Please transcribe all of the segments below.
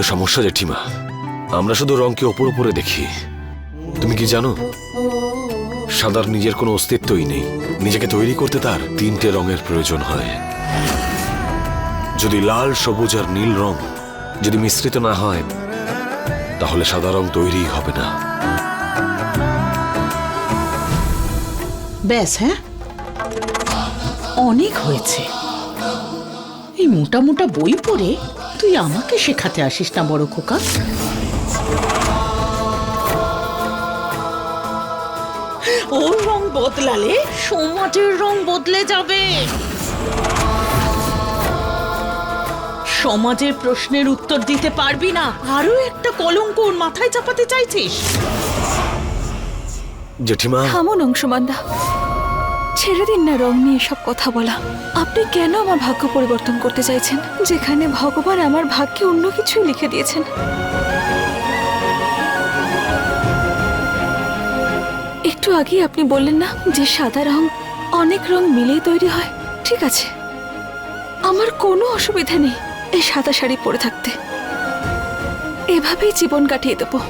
তো সমস্যা জেঠিমা। আমরা শুধু রংকে ওপর উপরে দেখি। তুমি কি জানো? সাদার নিজের কোনো অস্তিত্বই নেই। নিজেকে তৈরি করতে তার তিনটে রঙের প্রয়োজন হয়। যদি লাল, সবুজ আর নীল রং যদি মিশ্রিত না হয়, তাহলে সাদা রং তৈরি হবে না। ব্যাস হ্যাঁ? অনেক হয়েছে। এই মোটা মোটা বই পড়ে তুই আমাকে শেখাতে আসিস না বড় খোকা? ওর রং বদলালে সমাজের রং বদলে যাবে। সমাজের প্রশ্নের উত্তর দিতে পারবি না আরও একটা কলঙ্ক ওর মাথায় চাপাতে চাইছিস। জেঠিমা। থামুন অংশমান্দা ছেড়ে দিন না রং নিয়ে সব কথা বলা। আপনি কেন আমার ভাগ্য পরিবর্তন করতে চাইছেন? যেখানে ভগবান আমার ভাগ্যে অন্য কিছুই লিখে দিয়েছেন। একটু আগে আপনি বললেন না যে সাদা রং অনেক রং মিলেই তৈরি হয়? ঠিক আছে। আমার কোনো অসুবিধা নেই এই সাদা শাড়ি পরে থাকতে। এভাবেই জীবন কাটিয়ে দেবো।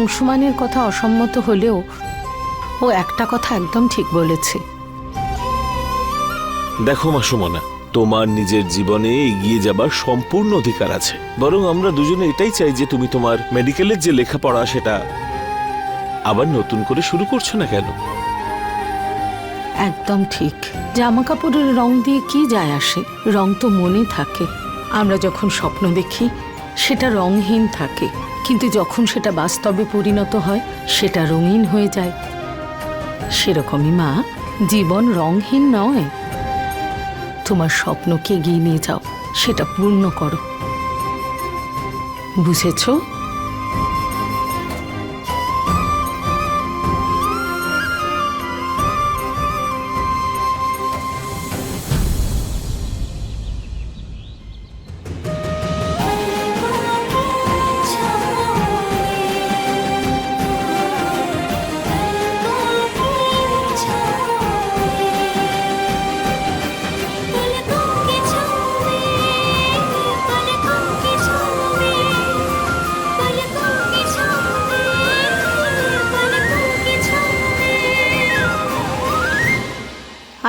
অংশুমানের কথা অসম্মত হলেও ও একটা কথা একদম ঠিক বলেছে। দেখো মাসুমনা তোমার নিজের জীবনে এগিয়ে যাবার সম্পূর্ণ অধিকার আছে। বরং আমরা দুজনে এটাই চাই যে তুমি তোমার মেডিকেলের যে লেখাপড়া সেটা আবার নতুন করে শুরু করছ না কেন? একদম ঠিক। জামা কাপড়ের রং দিয়ে কি যায় আসে? রং তো মনে থাকে। আমরা যখন স্বপ্ন দেখি সেটা রংহীন থাকে। কিন্তু যখন সেটা বাস্তবে পরিণত হয়, সেটা রঙিন হয়ে যায়। সেরকমই মা, জীবন রংহীন নয়। তোমার স্বপ্নকে এগিয়ে নিয়ে যাও, সেটা পূর্ণ করো। বুঝেছ?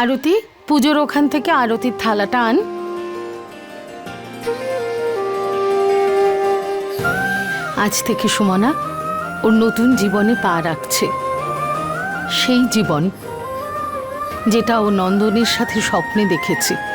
আরতি, পুজোর ওখান থেকে আরতির থালাটা আন আজ থেকে সুমনা ওর নতুন জীবনে পা রাখছে। সেই জীবন, যেটা ও নন্দনের সাথে স্বপ্নে দেখেছে।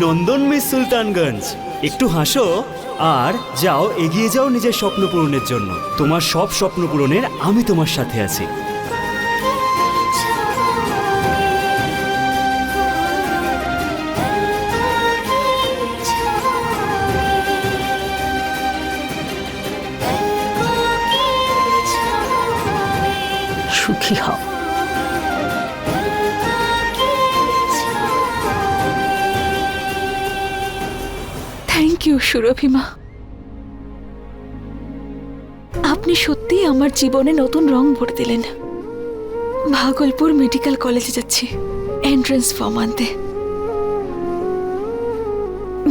অভিনন্দন মিস সুলতানগঞ্জ। একটু হাসো আর যাও, এগিয়ে যাও নিজের স্বপ্ন পূরণের জন্য। তোমার সব স্বপ্ন পূরণের আমি তোমার সাথে আছি। সুখী হও। ইউ সুরভিমা আপনি সত্যি আমার জীবনে নতুন রং ভরে দিলেন। ভাগলপুর মেডিকেল কলেজে যাচ্ছি এন্ট্রান্স ফর্ম আনতে।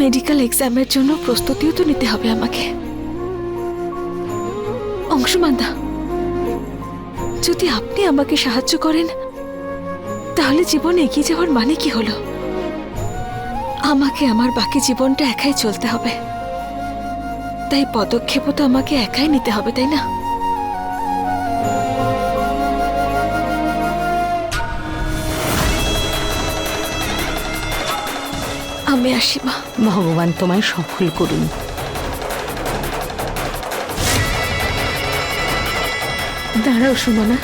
মেডিকেল এক্সামের জন্য প্রস্তুতিও তো নিতে হবে আমাকে। অংশমান্দা, যদি আপনি আমাকে সাহায্য করেন, তাহলে জীবন এগিয়ে যাওয়ার মানে কি হলো? আমাকে আমার বাকি জীবনটা একাই চলতে হবে। তাই পদক্ষেপও তো আমাকে একাই নিতে হবে তাই না? আমি আসি মা। ভগবান তোমায় সফল করুন। দাঁড়াও সুমনা।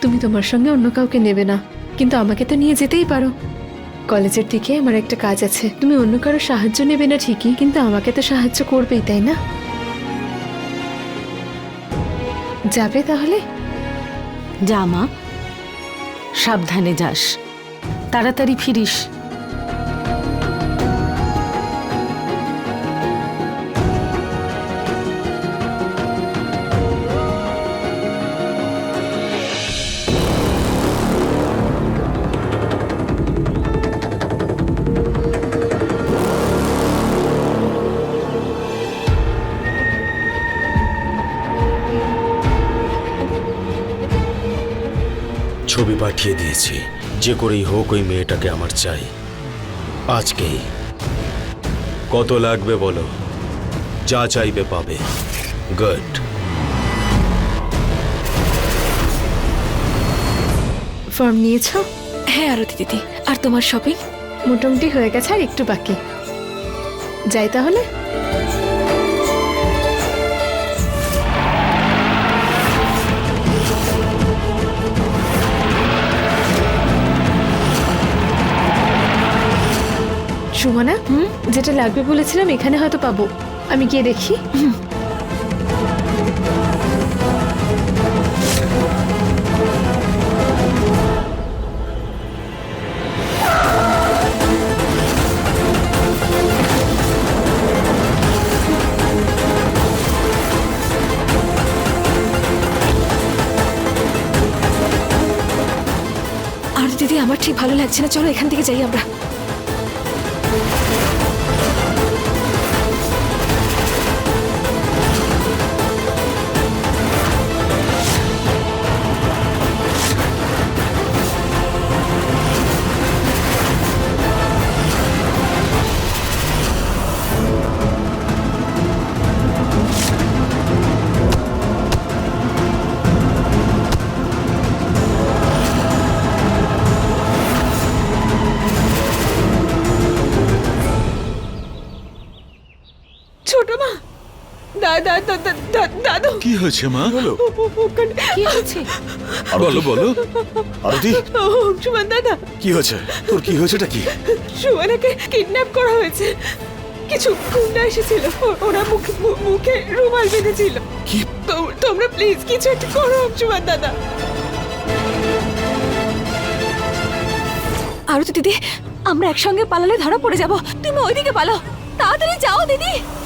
তুমি তোমার সঙ্গে অন্য কাউকে নেবে না। কিন্তু আমাকে তো নিয়ে যেতেই পারো। কলেজের দিকে আমার একটা কাজ আছে। তুমি অন্য কারও সাহায্য নেবে না ঠিকই, কিন্তু আমাকে তো সাহায্য করবেই, তাই না? যাবে তাহলে? যা মা। সাবধানে যাস। তাড়াতাড়ি ফিরিস। পাঠিয়ে দিয়েছি। যে করেই হোক ওই মেয়েটাকে আমার চাই। আজকেই। কত লাগবে বলো? যা চাইবে পাবে। গুড। ফর্ম নিয়েছো? হ্যাঁ আরতি দিদি। আর তোমার শপিং? মোটামুটি হয়ে গেছে আর একটু বাকি। যাই তাহলে। সুমনা যেটা লাগবে বলেছিলাম, এখানে হয়তো পাবো। আমি গিয়ে দেখি। আমার ঠিক ভালো লাগছে না। চলো এখান থেকে যাই আমরা। দাদা দাদু কি হয়েছে মা? বলো। কি হয়েছে? বলো বলো। আরতি। সুমন দাদা কি হয়েছে? তোর কি হয়েছেটা কি? সুমনাকে কিডন্যাপ করা হয়েছে। কিছু গুন্ডা এসেছিল। ওরা মুখে মুখে রুমাল বেঁধেছিল। কি? তোম- তোমরা প্লিজ কিছু একটা করো সুমন দাদা আরতি দিদি আমরা একসঙ্গে পালালে ধরা পড়ে যাব। তুমি ওইদিকে পালো। তাড়াতাড়ি যাও দিদি।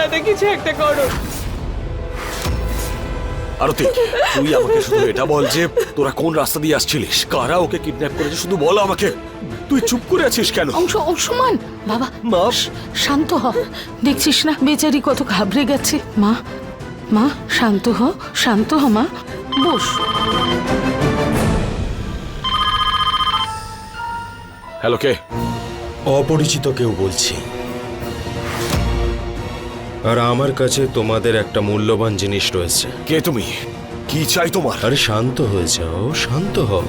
দাদা কিছু একটা করো। আরতি তুই আমাকে শুধু এটা বল যে তোরা কোন রাস্তা দিয়ে আসছিলিস? কারা ওকে কিডন্যাপ করেছে শুধু বল আমাকে। তুই চুপ করে আছিস কেন? অংশ অংশমান বাবা মা। শান্ত হ। দেখছিস না বেচারি কত ঘাবড়ে গেছে। মা মা শান্ত হ শান্ত হ মা। বস। হ্যালো কে? অপরিচিত কেউ বলছি। আর আমার কাছে তোমাদের একটা মূল্যবান জিনিস রয়েছে। কে তুমি? কি চাই তোমার? আরে শান্ত হয়ে যাও শান্ত হও।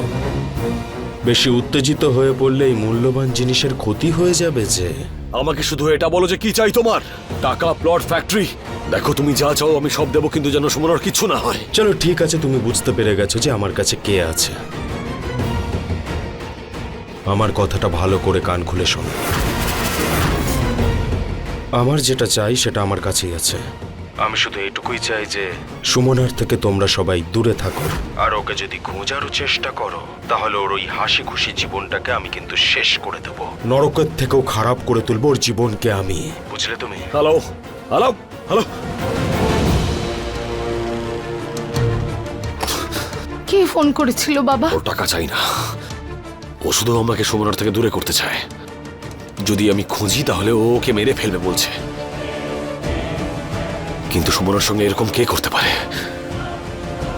বেশি উত্তেজিত হয়ে পড়লে এই মূল্যবান জিনিসের ক্ষতি হয়ে যাবে যে। আমাকে শুধু এটা বলো যে কি চাই তোমার? টাকা প্লট ফ্যাক্টরি? দেখো তুমি যা চাও আমি সব দেবো কিন্তু যেন সুমনার কিছু না হয়। চলো ঠিক আছে তুমি বুঝতে পেরে গেছো যে আমার কাছে কে আছে। আমার কথাটা ভালো করে কান খুলে শোনো। আমার যেটা চাই সেটা আমার কাছেই আছে। আমি শুধু এটুকুই চাই যে সুমনার থেকে তোমরা সবাই দূরে থাকো। আর ওকে যদি খোঁজারও চেষ্টা করো তাহলে ওর ওই হাসি খুশি জীবনটাকে আমি কিন্তু শেষ করে দেব। নরকের থেকেও খারাপ করে তুলবো ওর জীবনকে আমি। বুঝলে তুমি? হ্যালো হ্যালো হ্যালো কে ফোন করেছিল বাবা? ওর টাকা চাই না। ও শুধু আমাকে সুমনার থেকে দূরে করতে চায়। যদি আমি খুঁজি তাহলে ও ওকে মেরে ফেলবে বলছে। কিন্তু সুমনার সঙ্গে এরকম কে করতে পারে?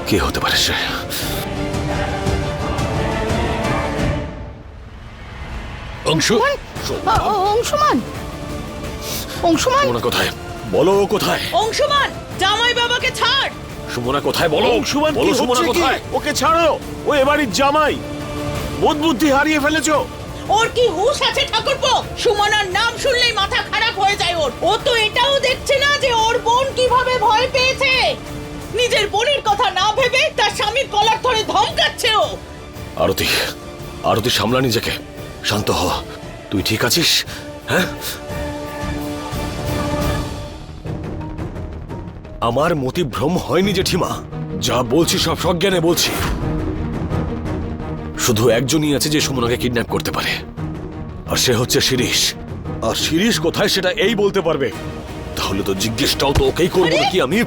কে হতে পারে সে? অংশ! আ, ও, অংশমান! অংশমান! সুমনা কোথায়? বলো কোথায়? অংশমান! জামাই বাবাকে ছাড়! সুমনা কোথায়? বলো! অংশুমান বলো সুমনা কোথায়? ওকে ছাড়ো! ও এবাড়ির জামাই! বোধ বুদ্ধি হারিয়ে ফেলেছো! ওর কি হুঁশ আছে ঠাকুরপো? সুমনার নাম শুনলেই মাথা খারাপ হয়ে যায় ওর। ও তো এটাও দেখছে না যে ওর বোন কীভাবে ভয় পেয়েছে। নিজের বোনের কথা না ভেবে তার স্বামীর কলার ধরে ধমকাচ্ছে ও। আরতি আরতি সামলা নিজেকে। শান্ত হ। তুই ঠিক আছিস? হ্যাঁ? আমার মতিভ্রম হয়নি জেঠিমা। যা বলছি সব সজ্ঞানে বলছি। শুধু একজনই আছে যে সুমনাকে কিডন্যাপ করতে পারে। আর সে হচ্ছে শিরিষ। আর শিরিষ কোথায় সেটা এই বলতে পারবে? তাহলে তো জিজ্ঞেসটাও তো ওকেই করব নাকি আমি?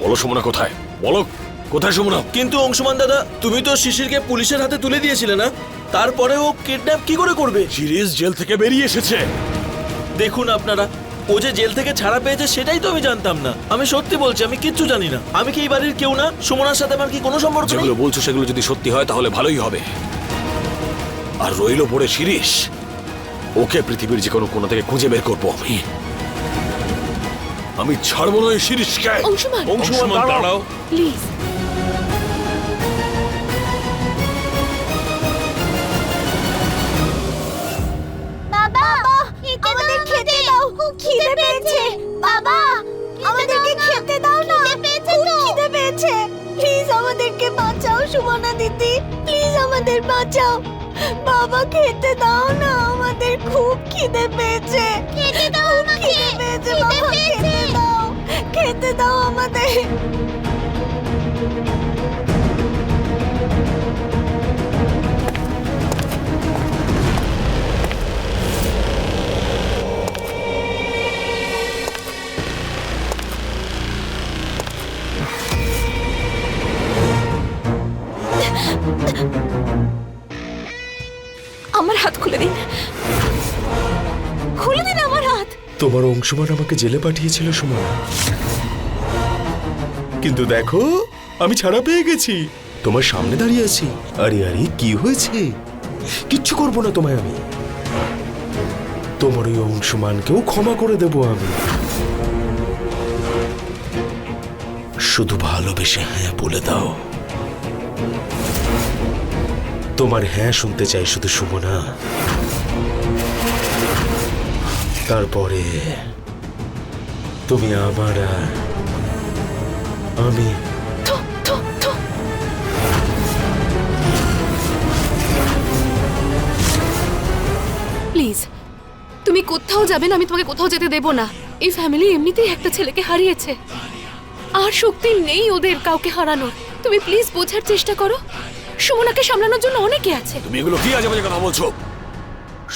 বলো সুমনা কোথায়? বলো কোথায় সুমনা? কিন্তু অংশমান দাদা তুমি তো শিশিরকে পুলিশের হাতে তুলে দিয়েছিলে না? তারপরে ও কিডন্যাপ কি করে করবে? শিরিষ জেল থেকে বেরিয়ে এসেছে। দেখুন আপনারা ও যে জেল থেকে ছাড়া পেয়েছে সেটাই তো আমি জানতাম না। আমি সত্যি বলছি আমি কিচ্ছু জানি না। আমি কি এই বাড়ির কেউ না? সুমনার সাথে আমার কি কোনো সম্পর্ক নেই? যেগুলো বলছো সেগুলো যদি সত্যি হয় তাহলে ভালোই হবে। আর রইল পড়ে শিরিষ। ওকে পৃথিবীর যে কোনো কোনা থেকে খুঁজে বের করব আমি। আমি ছাড়বো না এই শিরিষকে। অংশমান। অংশুমান দাঁড়াও। প্লিজ। বাবা আমাদের খেতে খিদে পেয়েছে। বাবা আমাদেরকে খেতে দাও না। তো। খিদে পেয়েছে। প্লিজ আমাদেরকে বাঁচাও সুমনা দিদি। প্লিজ আমাদের বাঁচাও। বাবা খেতে দাও না। আমাদের খুব খিদে পেয়েছে। খেতে দাও আমাকে। পেয়েছে। বাবা খেতে দাও। খেতে দাও আমাদের। তোমার অংশমান আমাকে জেলে পাঠিয়েছিল, সুমন। কিন্তু দেখো, আমি ছাড়া পেয়ে গেছি। তোমার সামনে দাঁড়িয়ে আছি। আরে আরে, কি হয়েছে? কিচ্ছু করব না তোমায় আমি। তোমার ওই অংশমানকেও ক্ষমা করে দেব আমি। শুধু ভালোবেসে হ্যাঁ বলে দাও। তোমার হ্যাঁ শুনতে চাই শুধু সুমনা। তারপরে তুমি আবার আর আমি। প্লিজ তুমি কোথাও যাবে না আমি তোমাকে কোথাও যেতে দেব না। এই ফ্যামিলি এমনিতেই একটা ছেলেকে হারিয়েছে। আর শক্তি নেই ওদের কাউকে হারানোর। তুমি প্লিজ বোঝার চেষ্টা করো। সুমনাকে সামলানোর জন্য অনেকে আছে। তুমি এগুলো কি আজে বাজে কথা বলছো?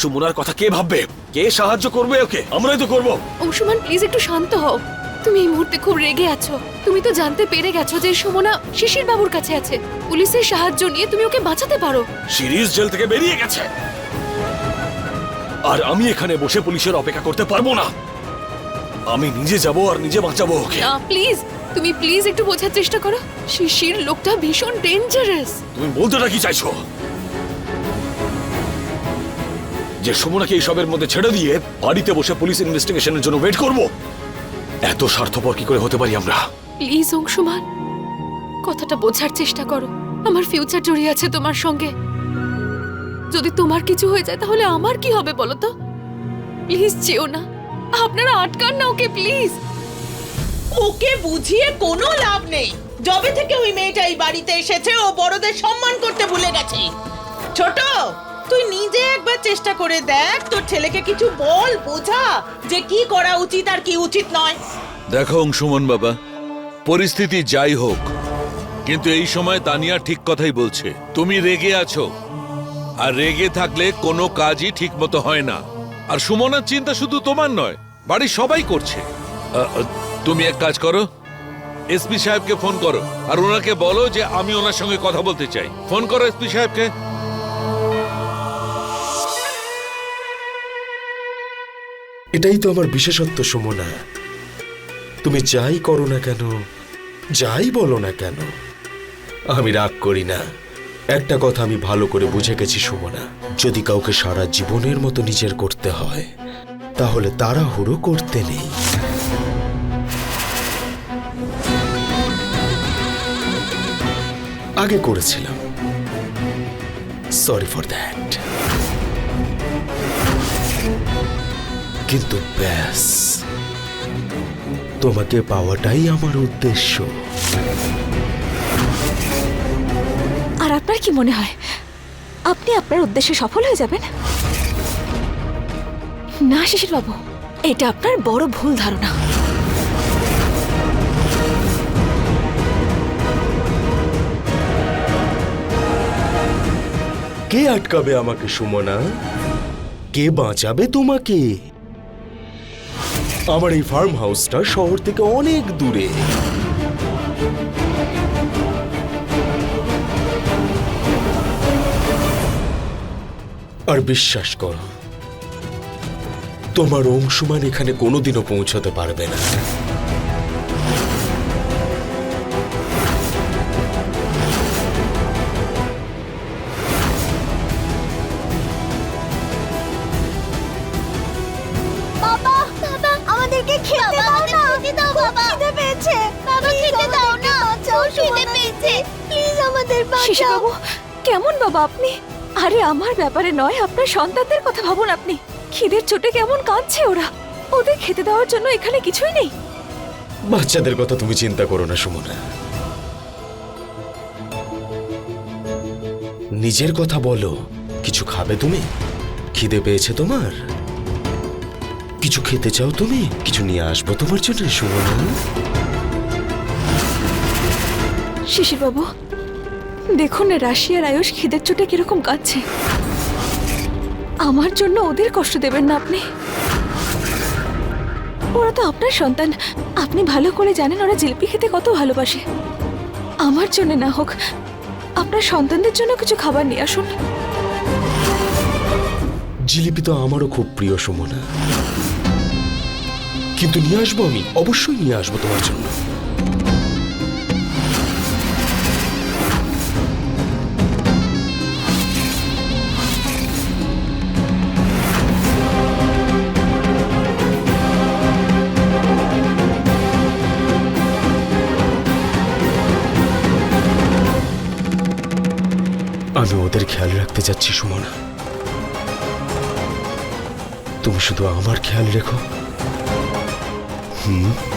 সুমনার কথা কে ভাববে? কে সাহায্য করবে ওকে? আমরাই তো করব। অংশুমান প্লিজ একটু শান্ত হও। তুমি এই মুহূর্তে খুব রেগে আছো। তুমি তো জানতে পেরে গেছো যে সুমনা শিশির বাবুর কাছে আছে। পুলিশের সাহায্য নিয়ে তুমি ওকে বাঁচাতে পারো। সিরিজ জেল থেকে বেরিয়ে গেছে। আর আমি এখানে বসে পুলিশের অপেক্ষা করতে পারব না। আমি নিজে যাব আর নিজে বাঁচাবো ওকে। না প্লিজ তুমি প্লিজ একটু বোঝার চেষ্টা করো। শিশির লোকটা ভীষণ ডেঞ্জারাস তুমি বলতেটা কি চাইছো? যে সুমনাকে এইসবের মধ্যে ছেড়ে দিয়ে বাড়িতে বসে পুলিশ ইনভেস্টিগেশনের জন্য ওয়েট করব? এত স্বার্থপর কি করে হতে পারি আমরা? প্লিজ অংশুমান কথাটা বোঝার চেষ্টা করো। আমার ফিউচার জড়িয়ে আছে তোমার সঙ্গে। যদি তোমার কিছু হয়ে যায় তাহলে আমার কি হবে বলো তো? প্লিজ যেও না। আপনারা আটকান না ওকে প্লিজ। ওকে বুঝিয়ে কোনো লাভ নেই। যবে থেকে ওই মেয়েটা এই বাড়িতে এসেছে ও বড়দের সম্মান করতে ভুলে গেছে। ছোট তুই নিজে একবার চেষ্টা করে দেখ, তোর ছেলেকে কিছু বল, বোঝা, যে কি করা উচিত আর কি উচিত নয়। দেখো অংশুমন বাবা, পরিস্থিতি যাই হোক, কিন্তু এই সময় তানিয়া ঠিক কথাই বলছে। তুমি রেগে আছো, আর রেগে থাকলে কোনো কাজই ঠিক মতো হয় না। আর সুমনার চিন্তা শুধু তোমার নয়, বাড়ির সবাই করছে। তুমি এক কাজ করো, এসপি সাহেবকে ফোন করো, আর ওনাকে বলো যে আমি ওনার সঙ্গে কথা বলতে চাই। ফোন করো এসপি সাহেবকে। এটাই তো আমার বিশেষত্ব সুমনা। তুমি যাই করো না কেন, যাই বলো না কেন, আমি রাগ করি না। একটা কথা আমি ভালো করে বুঝে গেছি সুমনা, যদি কাউকে সারা জীবনের মতো নিজের করতে হয়, তাহলে তাড়াহুড়ো করতে নেই। আগে করেছিলাম। সরি ফর দ্যাট কিন্তু ব্যাস। তোমাকে পাওয়াটাই আমার উদ্দেশ্য। আর আপনার কি মনে হয়? আপনি আপনার উদ্দেশ্যে সফল হয়ে যাবেন? না বাবু এটা আপনার বড় ভুল ধারণা। কে আটকাবে আমাকে সুমনা? কে বাঁচাবে তোমাকে? আমার এই ফার্ম হাউসটা শহর থেকে অনেক দূরে। আর বিশ্বাস করো, তোমার অংশমান এখানে কোনোদিনও পৌঁছাতে পারবে না। আমাদের শিশির বাঁচাও বাবু কেমন বাবা আপনি? আরে আমার ব্যাপারে নয় আপনার সন্তানদের কথা ভাবুন আপনি। খিদের চোটে কেমন কাঁদছে ওরা। ওদের খেতে দেওয়ার জন্য এখানে কিছুই নেই। বাচ্চাদের কথা তুমি চিন্তা করো না সুমনা। নিজের কথা বলো। কিছু খাবে তুমি? খিদে পেয়েছে তোমার? কিছু খেতে চাও তুমি? কিছু নিয়ে আসব তোমার জন্য সুমনা। শিশির বাবু দেখুন না রাশিয়ার আয়ুষ খিদের চোটে কীরকম কাঁদছে। আমার জন্য ওদের কষ্ট দেবেন না আপনি। ওরা তো আপনার সন্তান। আপনি ভালো করে জানেন ওরা জিলিপি খেতে কত ভালোবাসে। আমার জন্য না হোক, আপনার সন্তানদের জন্য কিছু খাবার নিয়ে আসুন। জিলিপি তো আমারও খুব প্রিয়, সুমনা। কিন্তু নিয়ে আসব আমি? অবশ্যই নিয়ে আসব তোমার জন্য। রাখতে সুমন। তুমি শুধু আমার খেয়াল রেখো। হুম?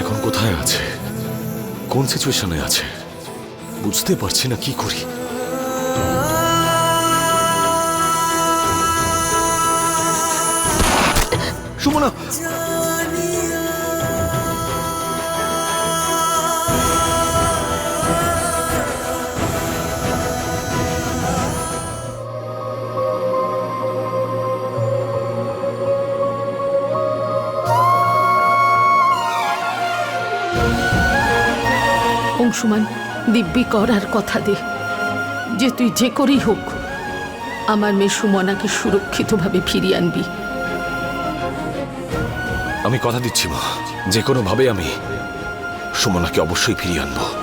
এখন কোথায় আছে? কোন সিচুয়েশনে আছে? বুঝতে পারছি না কি করি। সুমনা অংশুমান, দিব্যি করার কথা দে। যে তুই যে করেই হোক, আমার মেয়ে সুমনাকে সুরক্ষিতভাবে ফিরিয়ে আনবি। আমি কথা দিচ্ছি মা। যে কোনো ভাবে আমি সুমনাকে অবশ্যই ফিরিয়ে আনব।